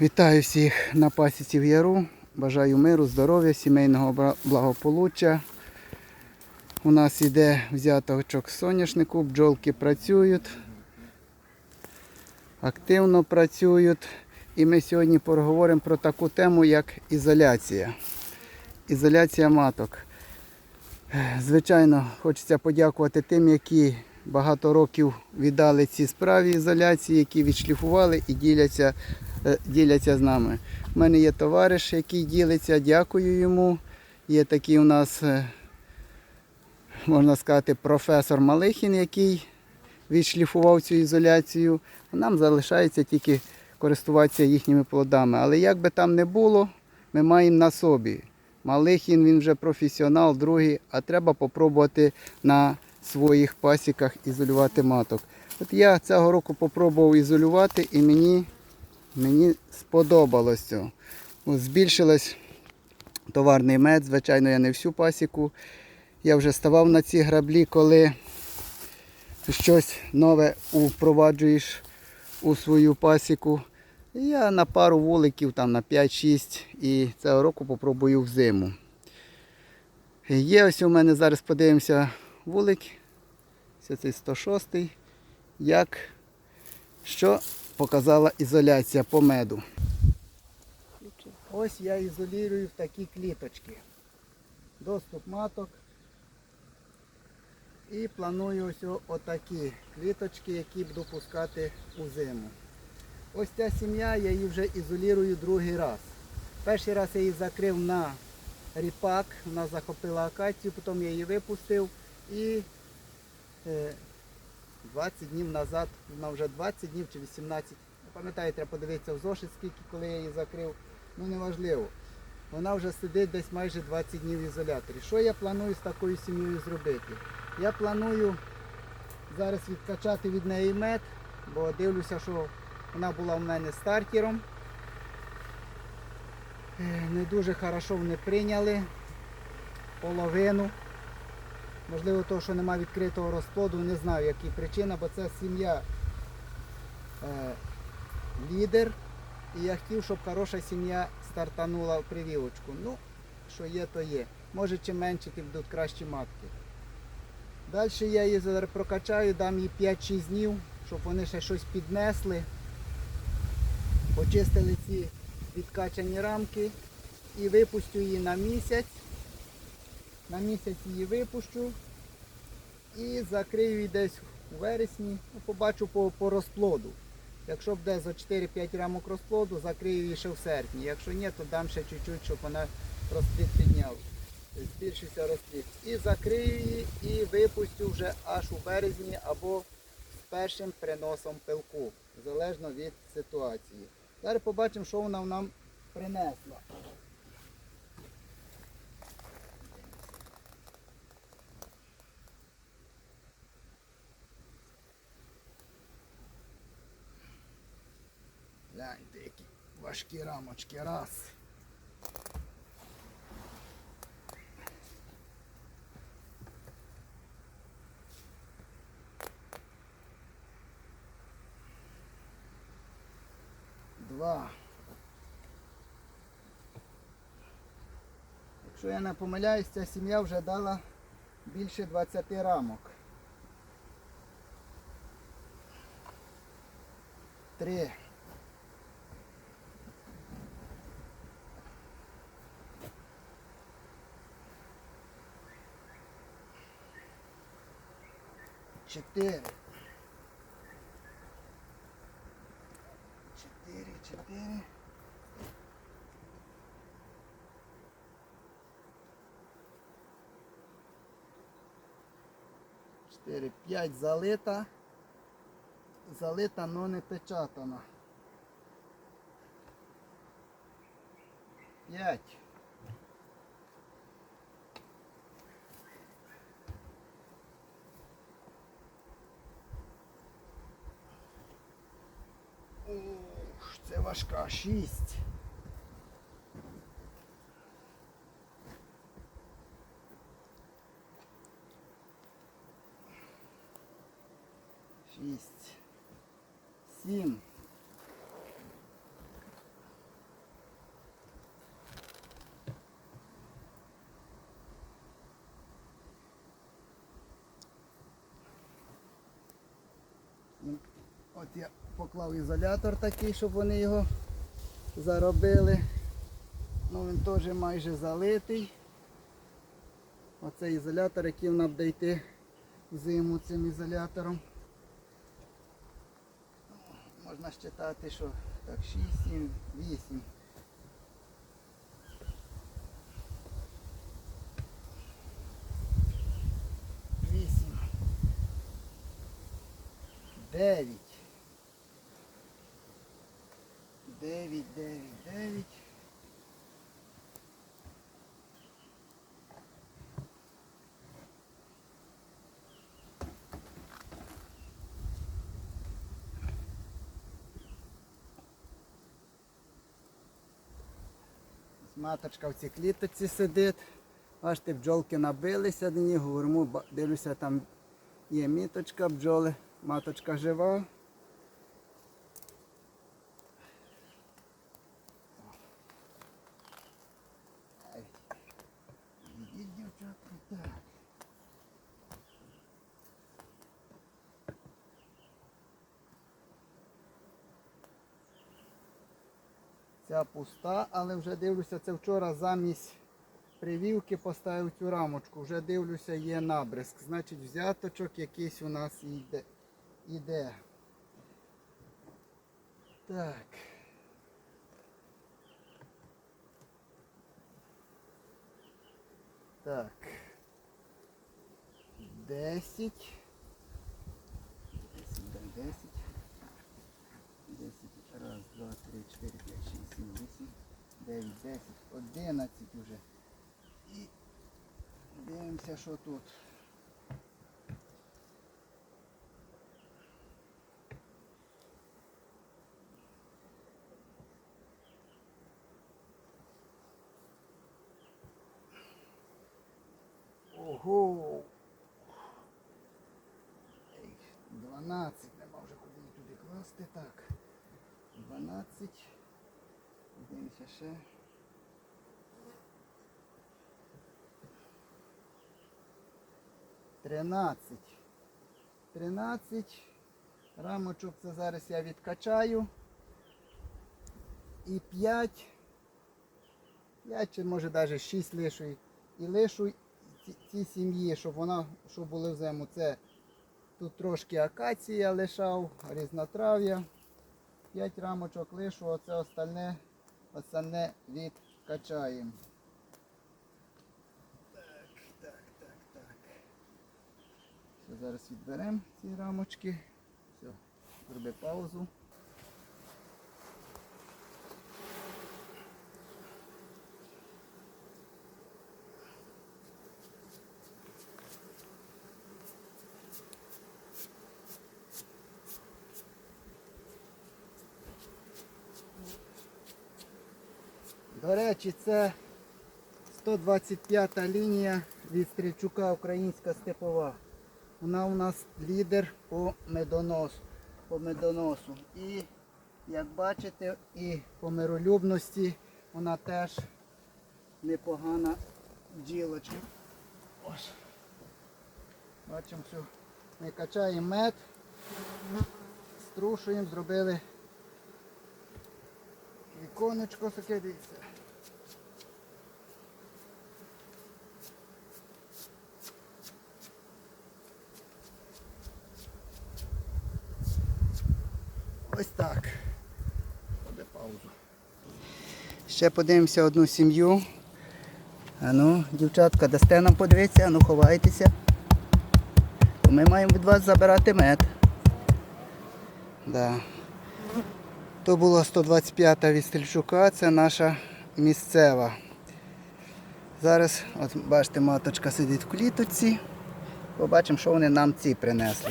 Вітаю всіх на пасіці в Яру. Бажаю миру, здоров'я, сімейного благополуччя. У нас іде взяточок соняшнику, бджолки працюють, активно працюють. І ми сьогодні поговоримо про таку тему, як ізоляція. Ізоляція маток. Звичайно, хочеться подякувати тим, які багато років віддали цій справі ізоляції, які відшліфували і діляться, е, діляться з нами. У мене є товариш, який ділиться, дякую йому. Є такий у нас, е, можна сказати, професор Малихін, який відшліфував цю ізоляцію. Нам залишається тільки користуватися їхніми плодами. Але як би там не було, ми маємо на собі. Малихін він вже професіонал, другий, а треба попробувати на своїх пасіках ізолювати маток. От я цього року попробував ізолювати і мені, мені сподобалось це. Збільшилось товарний мед, звичайно, я не всю пасіку. Я вже ставав на ці граблі, коли щось нове впроваджуєш у свою пасіку. Я на пару вуликів, там на 5-6 і цього року попробую в зиму. Є ось у мене зараз подивимося вулик. Це цей 106 як що показала ізоляція по меду. Ось я ізолюю в такі кліточки. Доступ маток. І планую ось отакі кліточки, які буду пускати у зиму. Ось ця сім'я, я її вже ізолюю другий раз. Перший раз я її закрив на ріпак, вона захопила акацію, потім я її випустив і е, 20 днів назад, вона вже 20 днів чи 18, не пам'ятаю, треба подивитися в зошит, скільки, коли я її закрив, ну неважливо. Вона вже сидить десь майже 20 днів в ізоляторі. Що я планую з такою сім'єю зробити? Я планую зараз відкачати від неї мед, бо дивлюся, що вона була в мене стартером. Е, Не дуже хорошо вони прийняли половину. Можливо, того, що немає відкритого розплоду, не знаю, які причина, бо це сім'я е, лідер. І я хотів, щоб хороша сім'я стартанула в привілочку. Ну, що є, то є. Може, чим менше, тим будуть кращі матки. Далі я її прокачаю, дам їй 5-6 днів, щоб вони ще щось піднесли. Почистили ці відкачані рамки і випустю її на місяць. На місяць її випущу і закрию її десь у вересні. Ну, побачу по, по розплоду. Якщо буде за 4-5 рамок розплоду, закрию її ще в серпні. Якщо ні, то дам ще чуть-чуть, щоб вона розплід підняв. Збільшився розплід. І закрию її і випустю вже аж у березні або з першим приносом пилку, залежно від ситуації. Зараз побачимо, що вона нам принесла. Гляньте, які важкі рамочки. Раз. Два. Якщо я не помиляюсь, ця сім'я вже дала більше 20 рамок. Три. Чотири. Чотири, чотири. Чотири, п'ять залита. Залита, но не печатана. П'ять. Ух, це важка. Шість. Шість. Сім. Я поклав ізолятор такий, щоб вони його заробили. Ну він теж майже залитий. Оцей ізолятор, який нам буде зиму цим ізолятором. Можна считати, що так 6, 7, 8. Вісім. Дев'ять, дев'ять, дев'ять. Ось Маточка в цій кліточці сидить. Бачите, бджолки набилися до нього, гурму, дивлюся, там є міточка бджоли, маточка жива. Ця пуста, але вже дивлюся, це вчора замість привівки поставив цю рамочку. Вже дивлюся, є набризк. Значить взяточок якийсь у нас йде. іде. Так. Так. 10. 10. 10. 9, 10, 11 уже І дивимося, що тут. Ого! 12, нема вже куди туди класти, так. 12. Дивимося ще. Тринадцять. Тринадцять. Рамочок це зараз я відкачаю. І п'ять. П'ять чи може навіть шість лишу. І лишу ці, сім'ї, щоб вона, щоб були в зиму. Це тут трошки акація лишав, різнотрав'я. 5 рамочок лишу, оце остальне, остальне відкачаємо. Так, так, так, так. Все, зараз відберемо ці рамочки. Все, зроби паузу. До речі, це 125 лінія від Стрільчука Українська степова. Вона у нас лідер по медоносу. По медоносу. І як бачите, і по миролюбності вона теж непогана бджілочка. Ось. Бачимо, що ми качаємо мед, струшуємо, зробили віконечко таке дивіться. Ось так. Буде паузу. Ще подивимося одну сім'ю. А ну, дівчатка, дасте нам подивитися, ну ховайтеся. Ми маємо від вас забирати мед. Да. То була 125 від Стрільчука, це наша місцева. Зараз, от бачите, маточка сидить в клітоці. Побачимо, що вони нам ці принесли.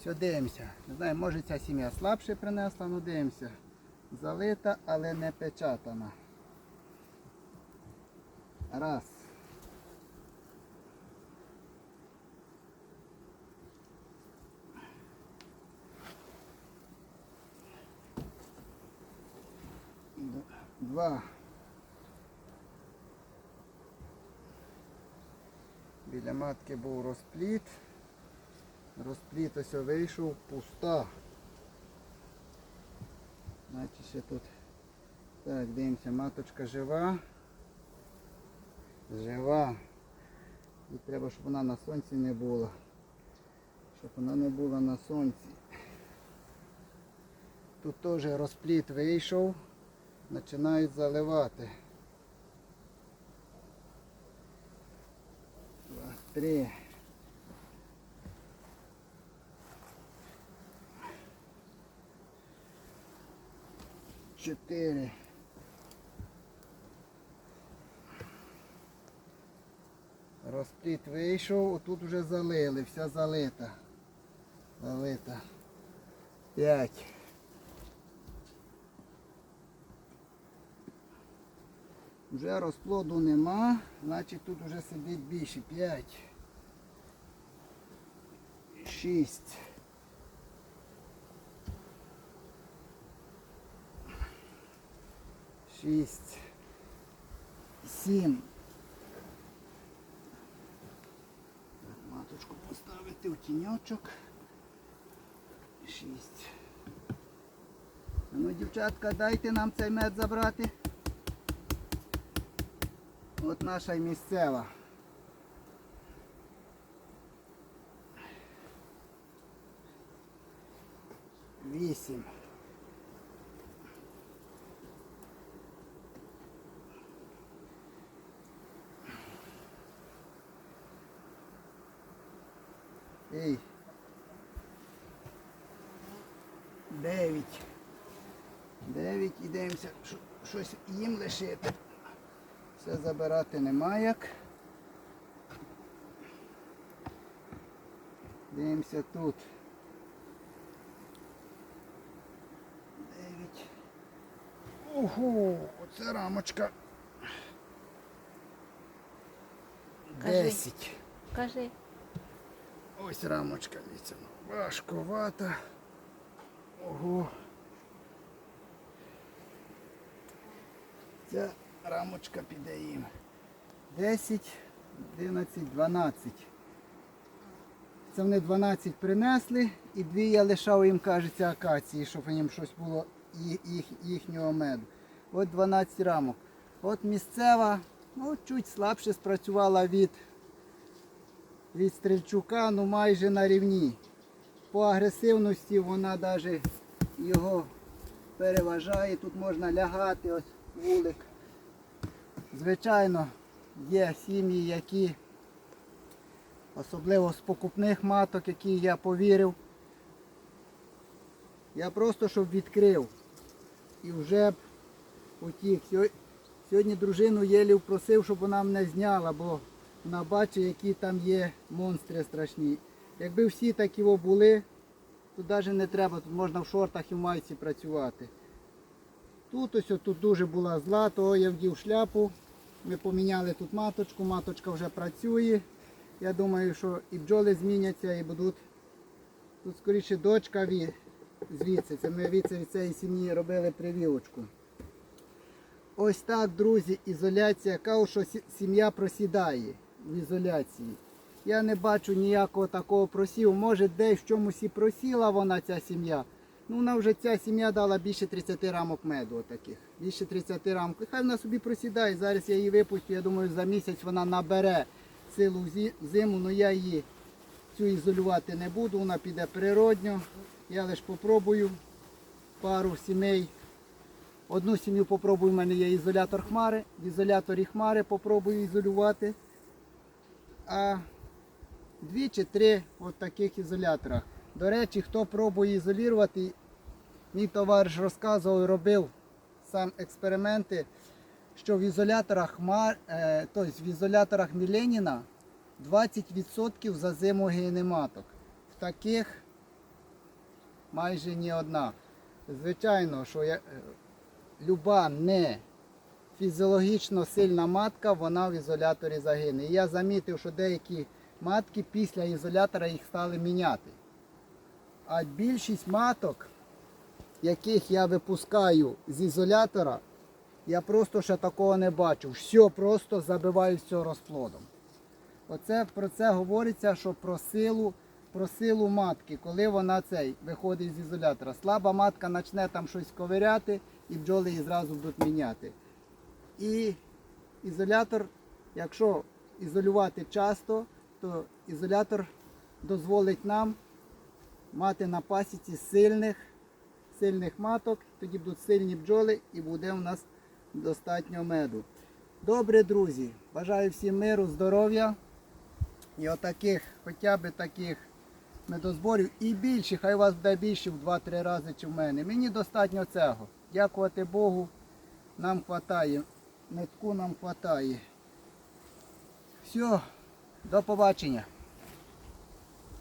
Все, дивимося. Не знаю, може ця сім'я слабше принесла, ну дивимося. Залита, але не печатана. Раз. Два. Біля матки був розпліт. Розпліт ось вийшов, пуста. Значить ще тут. Так, дивимося, маточка жива. Жива. І треба, щоб вона на сонці не була. Щоб вона не була на сонці. Тут теж розпліт вийшов. Починають заливати. Два, три. Чотири. Розпліт вийшов, отут вже залили, вся залита. Залита. П'ять. Вже розплоду нема, значить тут вже сидить більше. П'ять. Шість. Шість. Сім. Маточку поставити в тіньочок. Шість. Ну, дівчатка, дайте нам цей мед забрати. От наша й місцева. Вісім. Ей. Дев'ять. Дев'ять. Ідемося, що- щось їм лишити. Все забирати нема як. Дивимося тут. Дев'ять. Ого, оце рамочка. Десять. Кажи. Ось рамочка, ну, Важковата. Ого. Ця рамочка піде їм. 10, 11, 12. Це вони 12 принесли і дві я лишав їм, кажеться, акації, щоб їм щось було їх, їхнього меду. От 12 рамок. От місцева, ну, чуть слабше спрацювала від від Стрельчука ну майже на рівні. По агресивності вона навіть його переважає. Тут можна лягати, ось вулик. Звичайно, є сім'ї, які, особливо з покупних маток, які я повірив. Я просто щоб відкрив. І вже б утік. Сьогодні дружину єлі просив, щоб вона мене зняла, бо вона бачить, які там є монстри страшні. Якби всі такі були, то навіть не треба, тут можна в шортах і в майці працювати. Тут ось тут дуже була зла, того я вдів шляпу. Ми поміняли тут маточку, маточка вже працює. Я думаю, що і бджоли зміняться і будуть. Тут скоріше дочка ві- звідси. Це ми від від цієї сім'ї робили прививочку. Ось так, друзі, ізоляція. Кажу, що сім'я просідає в ізоляції. Я не бачу ніякого такого просіву. Може, десь в чомусь і просіла вона, ця сім'я. Ну, вона вже ця сім'я дала більше 30 рамок меду отаких. Більше 30 рамок. Хай вона собі просідає. Зараз я її випустю. Я думаю, за місяць вона набере силу зиму, але я її цю ізолювати не буду, вона піде природньо. Я лише попробую пару сімей. Одну сім'ю попробую, в мене є ізолятор хмари. В ізоляторі хмари попробую ізолювати. А дві чи три от таких ізоляторах. До речі, хто пробує ізолювати, мій товариш розказував, робив сам експерименти, що в ізоляторах тобто в ізоляторах Міленіна 20% за зиму генематок. В таких майже ні одна. Звичайно, що я, е, люба не фізіологічно сильна матка, вона в ізоляторі загине. І я замітив, що деякі матки після ізолятора їх стали міняти. А більшість маток, яких я випускаю з ізолятора, я просто ще такого не бачу. Все просто забиваю все розплодом. Оце про це говориться, що про силу про силу матки, коли вона цей виходить з ізолятора. Слаба матка почне там щось ковиряти і бджоли її зразу будуть міняти. І ізолятор, якщо ізолювати часто, то ізолятор дозволить нам мати на пасіці сильних, сильних маток, тоді будуть сильні бджоли і буде у нас достатньо меду. Добре, друзі, бажаю всім миру, здоров'я і отаких, хоча б таких медозборів і більше, хай у вас буде більше в 2-3 рази, чи в мене. Мені достатньо цього. Дякувати Богу, нам вистачає. Метку нам вистачає. Все, до побачення.